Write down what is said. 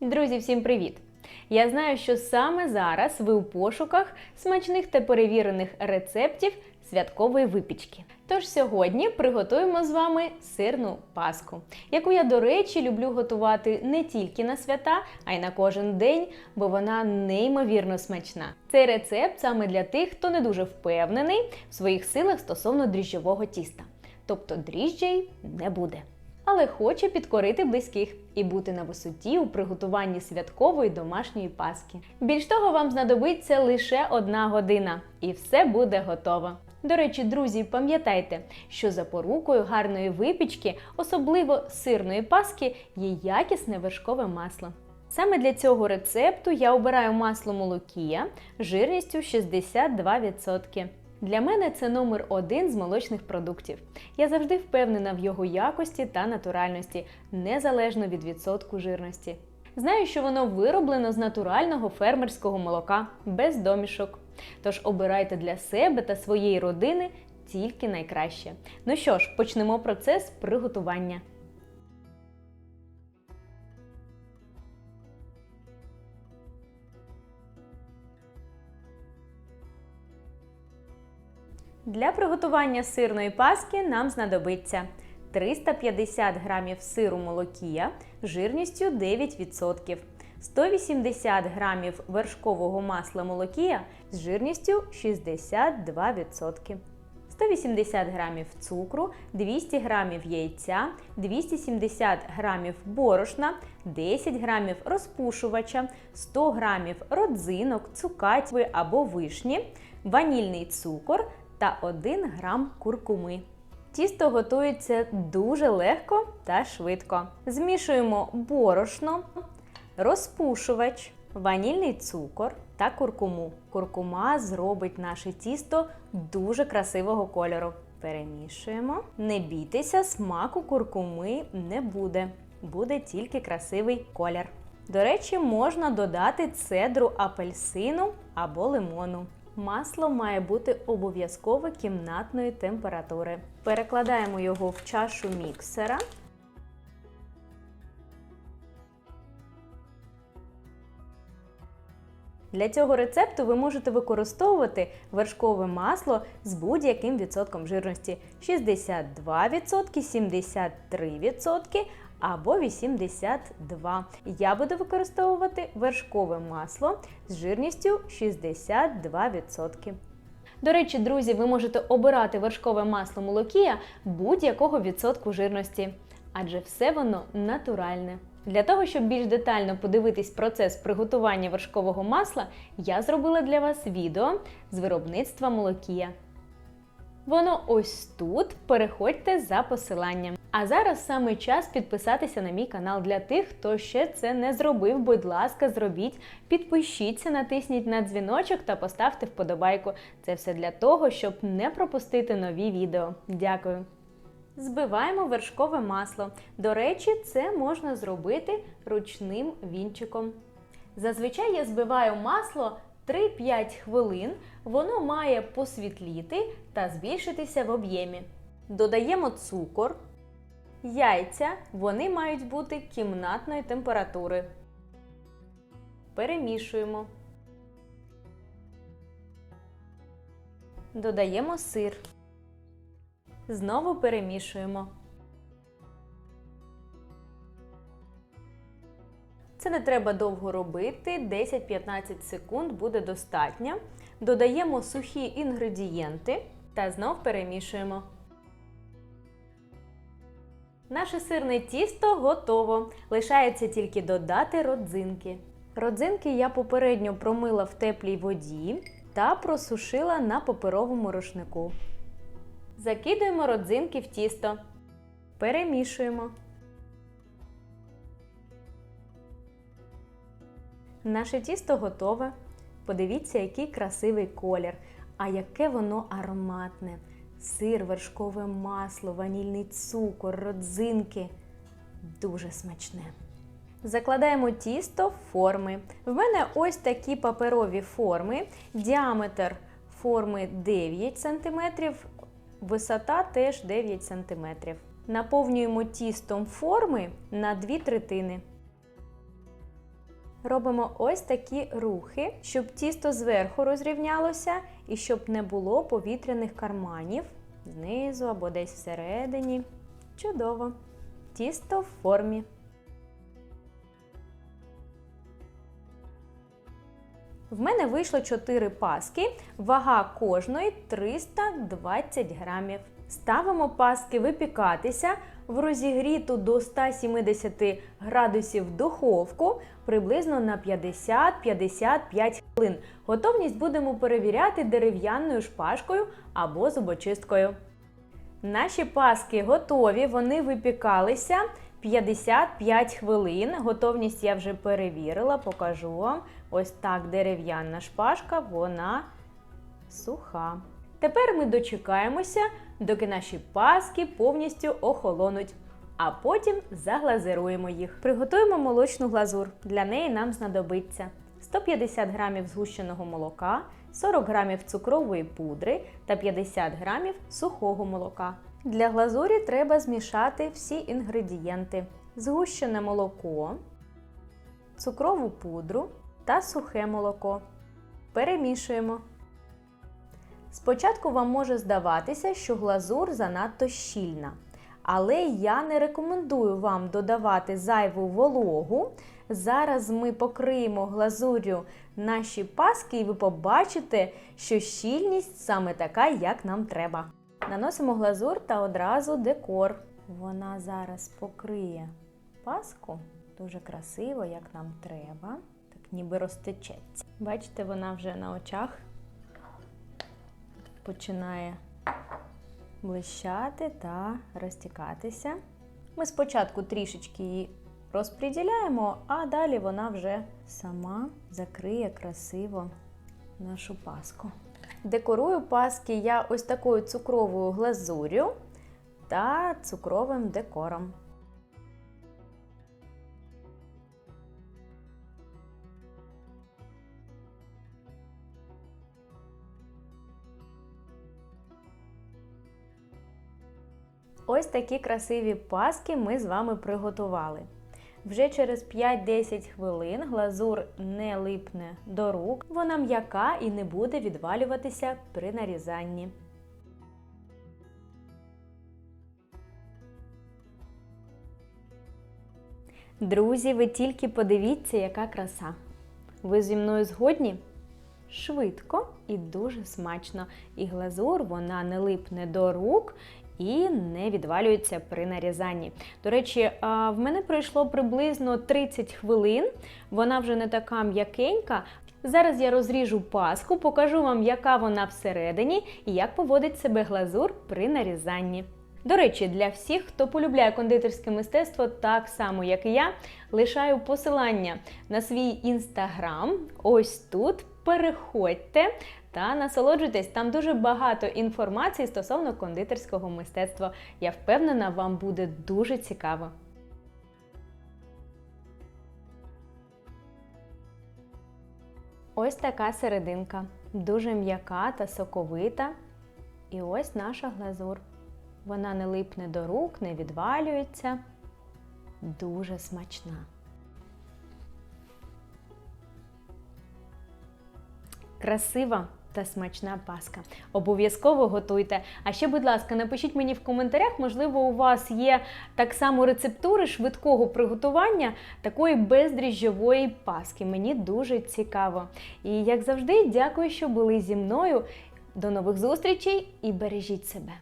Друзі, всім привіт! Я знаю, що саме зараз ви у пошуках смачних та перевірених рецептів святкової випічки. Тож сьогодні приготуємо з вами сирну паску, яку я, до речі, люблю готувати не тільки на свята, а й на кожен день, бо вона неймовірно смачна. Цей рецепт саме для тих, хто не дуже впевнений в своїх силах стосовно дріжджового тіста. Тобто дріжджей не буде але хоче підкорити близьких і бути на висоті у приготуванні святкової домашньої паски. Більш того, вам знадобиться лише одна година, і все буде готово. До речі, друзі, пам'ятайте, що запорукою гарної випічки, особливо сирної паски, є якісне вершкове масло. Саме для цього рецепту я обираю масло молокія жирністю 62%. Для мене це номер один з молочних продуктів. Я завжди впевнена в його якості та натуральності, незалежно від відсотку жирності. Знаю, що воно вироблено з натурального фермерського молока, без домішок. Тож обирайте для себе та своєї родини тільки найкраще. Ну що ж, почнемо процес приготування. Для приготування сирної паски нам знадобиться 350 г сиру молокія жирністю 9%, 180 г вершкового масла молокія з жирністю 62%. 180 г цукру, 200 г яйця, 270 г борошна, 10 г розпушувача, 100 г родзинок, цукатьви або вишні, ванільний цукор та 1 грам куркуми. Тісто готується дуже легко та швидко. Змішуємо борошно, розпушувач, ванільний цукор та куркуму. Куркума зробить наше тісто дуже красивого кольору. Перемішуємо. Не бійтеся, смаку куркуми не буде. Буде тільки красивий колір. До речі, можна додати цедру апельсину або лимону. Масло має бути обов'язково кімнатної температури. Перекладаємо його в чашу міксера. Для цього рецепту ви можете використовувати вершкове масло з будь-яким відсотком жирності 62%, 73% або 82. Я буду використовувати вершкове масло з жирністю 62%. До речі, друзі, ви можете обирати вершкове масло молокія будь-якого відсотку жирності, адже все воно натуральне. Для того, щоб більш детально подивитись процес приготування вершкового масла, я зробила для вас відео з виробництва молокія. Воно ось тут. Переходьте за посиланням. А зараз саме час підписатися на мій канал для тих, хто ще це не зробив. Будь ласка, зробіть, підпишіться, натисніть на дзвіночок та поставте вподобайку. Це все для того, щоб не пропустити нові відео. Дякую! Збиваємо вершкове масло. До речі, це можна зробити ручним вінчиком. Зазвичай я збиваю масло 3-5 хвилин, воно має посвітліти та збільшитися в об'ємі. Додаємо цукор. Яйця вони мають бути кімнатної температури. Перемішуємо. Додаємо сир. Знову перемішуємо. Це не треба довго робити, 10-15 секунд буде достатньо. Додаємо сухі інгредієнти та знов перемішуємо. Наше сирне тісто готово. Лишається тільки додати родзинки. Родзинки я попередньо промила в теплій воді та просушила на паперовому рушнику. Закидуємо родзинки в тісто. Перемішуємо. Наше тісто готове. Подивіться, який красивий колір, а яке воно ароматне. Сир, вершкове масло, ванільний цукор, родзинки. Дуже смачне. Закладаємо тісто в форми. В мене ось такі паперові форми. Діаметр форми 9 см, висота теж 9 см. Наповнюємо тістом форми на 2 третини. Робимо ось такі рухи, щоб тісто зверху розрівнялося і щоб не було повітряних карманів знизу або десь всередині. Чудово! Тісто в формі. В мене вийшло 4 паски, вага кожної 320 грамів. Ставимо паски випікатися в розігріту до 170 градусів духовку приблизно на 50-55 хвилин. Готовність будемо перевіряти дерев'яною шпажкою або зубочисткою. Наші паски готові, вони випікалися 55 хвилин. Готовність я вже перевірила, покажу вам. Ось так дерев'яна шпажка, вона суха. Тепер ми дочекаємося, доки наші паски повністю охолонуть, а потім заглазируємо їх. Приготуємо молочну глазур. Для неї нам знадобиться 150 г згущеного молока, 40 г цукрової пудри та 50 г сухого молока. Для глазурі треба змішати всі інгредієнти: згущене молоко, цукрову пудру та сухе молоко. Перемішуємо. Спочатку вам може здаватися, що глазур занадто щільна. Але я не рекомендую вам додавати зайву вологу. Зараз ми покриємо глазур'ю наші паски, і ви побачите, що щільність саме така, як нам треба. Наносимо глазур та одразу декор. Вона зараз покриє паску дуже красиво, як нам треба. Так ніби розтечеться. Бачите, вона вже на очах починає блищати та розтікатися. Ми спочатку трішечки її розподіляємо, а далі вона вже сама закриє красиво нашу паску. Декорую паски я ось такою цукровою глазур'ю та цукровим декором. Ось такі красиві паски ми з вами приготували. Вже через 5-10 хвилин глазур не липне до рук, вона м'яка і не буде відвалюватися при нарізанні. Друзі, ви тільки подивіться, яка краса. Ви зі мною згодні? Швидко і дуже смачно. І глазур вона не липне до рук і не відвалюється при нарізанні. До речі, в мене пройшло приблизно 30 хвилин, вона вже не така м'якенька. Зараз я розріжу паску, покажу вам, яка вона всередині і як поводить себе глазур при нарізанні. До речі, для всіх, хто полюбляє кондитерське мистецтво так само, як і я, лишаю посилання на свій інстаграм. Ось тут. Переходьте та насолоджуйтесь, там дуже багато інформації стосовно кондитерського мистецтва. Я впевнена, вам буде дуже цікаво. Ось така серединка. Дуже м'яка та соковита. І ось наша глазур. Вона не липне до рук, не відвалюється. Дуже смачна. Красива та смачна паска. Обов'язково готуйте. А ще, будь ласка, напишіть мені в коментарях, можливо, у вас є так само рецептури швидкого приготування такої бездріжджової паски. Мені дуже цікаво. І як завжди, дякую, що були зі мною. До нових зустрічей і бережіть себе!